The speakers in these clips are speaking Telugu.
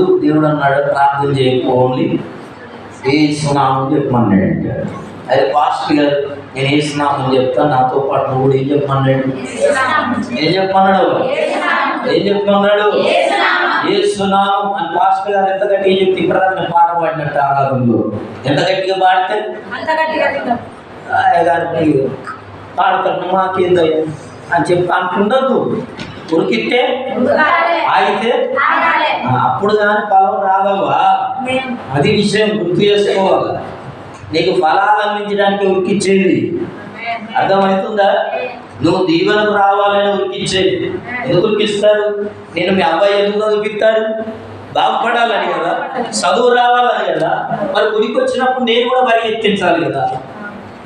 అప్పుడు దేవుడు అన్నాడు ప్రార్థన చేయకు ఓన్లీ. ఏ సునామం చెప్పమన్నాడు అది పాస్ట్ గారు నేను ఏ స్నామం చెప్తాను నాతో పాటు నువ్వు కూడా ఏం చెప్పమన్నాడు? ఏం చెప్పమన్నాడు? ఏం చెప్పమన్నాడు? ఏ సునామం అని పాస్ట్ గారు ఎంత గట్టిగా చెప్తే ఇప్పుడు పాట పాడినట్టు ఆరాధనలో? ఎంత గట్టిగా పాడితే? గారికి పాడతాను మాకేందయ్యా? అని చెప్పి అంటుండద్దు. ఉరికితే ఆగితే అప్పుడు కానీ ఫలం రాగలవా అది విషయం గుర్తు చేసుకోవాలి. నీకు ఫలాలు అందించడానికి ఉరికిచ్చేది. అర్థమవుతుందా? నువ్వు దీవెనకు రావాలని ఉరికిచ్చేది. ఎందుకు ఉరికిస్తారు? నేను మీ అబ్బాయి ఎందుకు చదివిస్తారు? బాగుపడాలని కదా? చదువు రావాలని కదా? మరి గుడికి వచ్చినప్పుడు నేను కూడా పరిగెత్తించాలి కదా?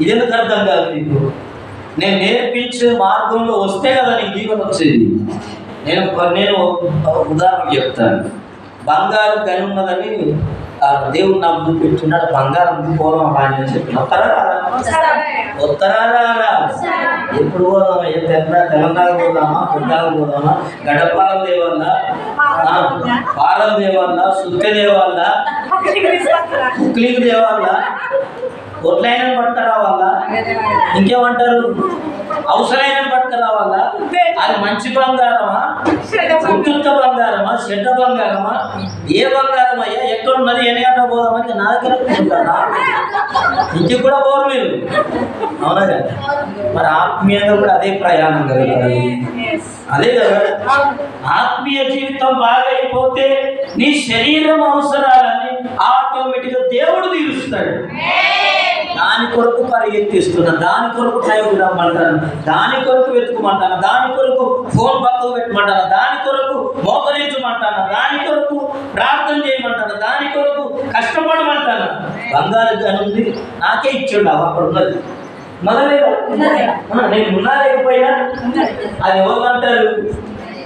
ఇదెందుకు అర్థం కాదు నీకు? నేను నేర్పించే మార్గంలో వస్తే కదా నీకు దీవెన వచ్చేది. నేను నేను ఉదాహరణ చెప్తాను. బంగారు గని ఉన్నదని ఆ దేవుడు నాకు చూపెట్టున్నాడు బంగారం పోదాం రాని అని చెప్పిన. వస్తారా రారా? వస్తారా? రారా? ఎప్పుడు పోదామా ఏ తెలంగాణ పోదామా? పుట్టాలు పోదామా? గడపాలం దేవాలా? పాలం దేవాలా? సుక్క దేవాలా? కుక్లీకి దేవాలా? ఒట్లైన పట్టుకురావాలా? ఇంకేమంటారు? అవసరమైన పట్టుకురావాలా? అది మంచి బంగారమా? ఉత్తుత్త బంగారమా? చెడ్డ బంగారమా? ఏ బంగారం అయ్యా ఎక్కడ ఉన్నది? ఎన్ని గంట పోదామని నా దగ్గర ఉంటారా ఇంటికి కూడా పోరు మీరు. అవునా కదా? మరి ఆత్మీయంగా కూడా అదే ప్రయాణం కదా అదే కదా? ఆత్మీయ జీవితం బాగైపోతే నీ శరీరం అవసరాలు ఆటోమేటిక్గా దేవుడు తీరుస్తాడు దాని ఎత్తిస్తున్నా దాని కొరకు టైం రమ్మంటాను దాని కొరకు వెతుకుమంటాను దాని కొరకు ఫోన్ పక్కకు పెట్టమంటాను దాని కొరకు మోకరించమంటాను దాని కొరకు ప్రార్థన చేయమంటాను దాని కొరకు కష్టపడమంటాను బంగారు గని ఉంది. నాకే ఇచ్చాడు అప్పుడు ఉన్నది. మొదలేదా నేను ఉన్నా లేకపోయినా అది ఎవరు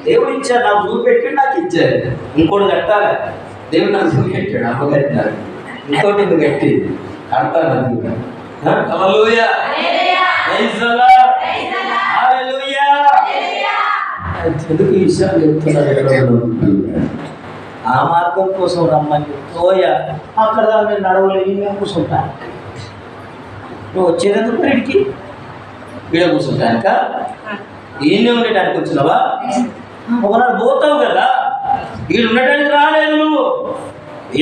దేవుడు ఇచ్చారు నాకు చూపెట్టి నాకు ఇచ్చారు ఇంకోటి కట్టాలి? దేవుడు నాకు చూపెట్టాడు అమ్మ కట్టినాడు. ఇంకోటి ఇది కట్టి కడతాను అది ఎందుకు ఈ విషయాలు చెప్తున్నారు? ఆ మార్గం కోసం రమ్మని పోయ అక్కడ నేను నడవలేదు నేను కూర్చుంటా. నువ్వు వచ్చేదందుకు ఇక్కడికి? ఈడ కూర్చుంటానుక ఈయనే ఉండటానికి వచ్చినావా? ఒకనాడు పోతావు కదా? ఈడు ఉండటానికి రాలేదు నువ్వు.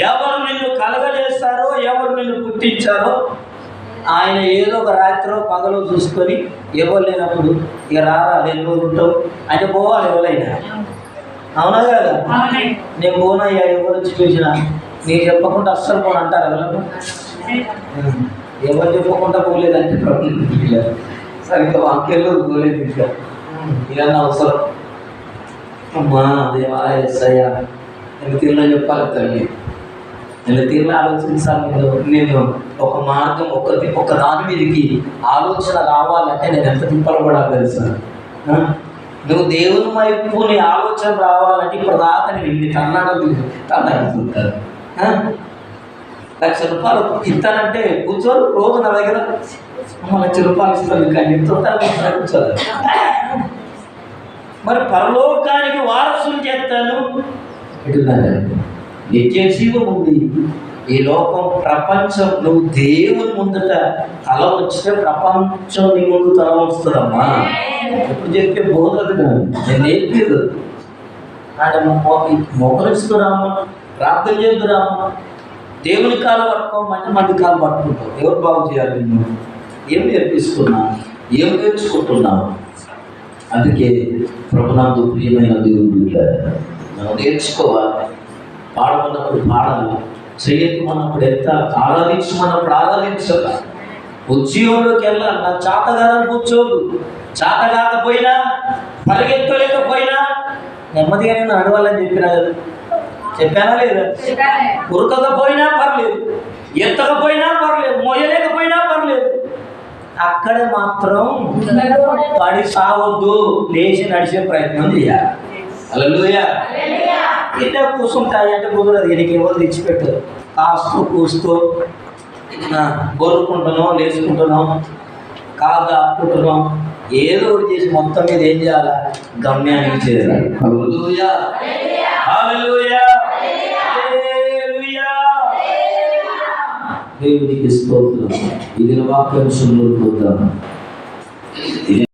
ఎవరు నిన్ను కలగజేస్తారో ఎవరు నిన్ను పుట్టించారో ఆయన ఏదో ఒక రాత్రో పగలో చూసుకొని ఎవరు లేనప్పుడు ఇక రారా రోజులు ఉంటావు. అంటే పోవాలి ఎవరైనా. అవునా కదా? నేను పోనయ్యా ఎవరు వచ్చి చూసినా నీకు చెప్పకుండా అస్సలు పోను అంటారు ఎవరు ఎవరు చెప్పకుండా పోలేదంటే ప్రభుత్వం సరిగ్గా వాక్యాల్లో పోలేదు ఇంకా. ఇదన్నా అవసరం? అమ్మా దేవా ఎస్ఐయా నేను తీరులో చెప్పాలి తల్లి. నేను తీరులో ఆలోచించాలి నేను నేను ఒక మార్గం ఒక ఒక దాని మీదకి ఆలోచన రావాలంటే నేను ఎంత తిప్పలు పడాలి తెలుసా నువ్వు దేవుని వైపు నీ ఆలోచన రావాలంటే ఇప్పుడు దాకా నేను ఇన్ని కన్నాడలు కర్ణాటక లక్ష రూపాయలు ఇస్తానంటే కూర్చోరు రోజు నా దగ్గర లక్ష రూపాయలు ఇస్తాను కానీ ఎంత కూర్చోదు మరి పరలోకానికి వారసులు చేస్తాను. నిత్య జీవం ఉంది. ఈ లోకం ప్రపంచం నువ్వు దేవుని ముందట తల వచ్చితే ప్రపంచం నీ ముందు తల వస్తుందమ్మా ఎప్పుడు చెప్పే బోధదు నేను నేర్పేది ఆయన మొక్కరిస్తున్నాము ప్రార్థన చేద్దురాము దేవుని కాలు పట్టుకోమంటే మంది కాలు పట్టుకుంటావు. ఎవరు బాగు చేయాలి నువ్వు ఏం నేర్పిస్తున్నా ఏం నేర్చుకుంటున్నావు? అందుకే ప్రభునాథు ప్రియమైన దేవుడు మనం నేర్చుకోవాలి. పాడమన్నప్పుడు పాడాలి. చేయకమన్నప్పుడు ఎంత ఆరాధించమన్నప్పుడు ఆరాధించాలి ఉద్యోగంలోకి వెళ్ళాలి. నా చాతగారని కూర్చోదు చాత కాకపోయినా పరిగెత్తలేకపోయినా నెమ్మదిగానే నడవాలని చెప్పినా కదా. చెప్పానా లేదా? ఉరకకపోయినా పర్లేదు. ఎత్తకపోయినా పర్లేదు. మోయలేకపోయినా పర్లేదు. అక్కడ మాత్రం పడి సావద్దు. లేచి నడిచే ప్రయత్నం చేయాలి. అలలుయా ఇట్లా కూర్చుంటాయి అంటే కుదరదు వీడికి ఎవరు తెచ్చిపెట్టరు. కాస్తూ కూస్తూ గొర్రుకుంటున్నాం లేచుకుంటున్నాం కాదు ఆపుకుంటున్నాం ఏదో ఒకటి చేసి మొత్తం మీద ఏం చేయాలి? గమ్యానికి చేయాలి ఇది వాక్యాంశంలో పోతాను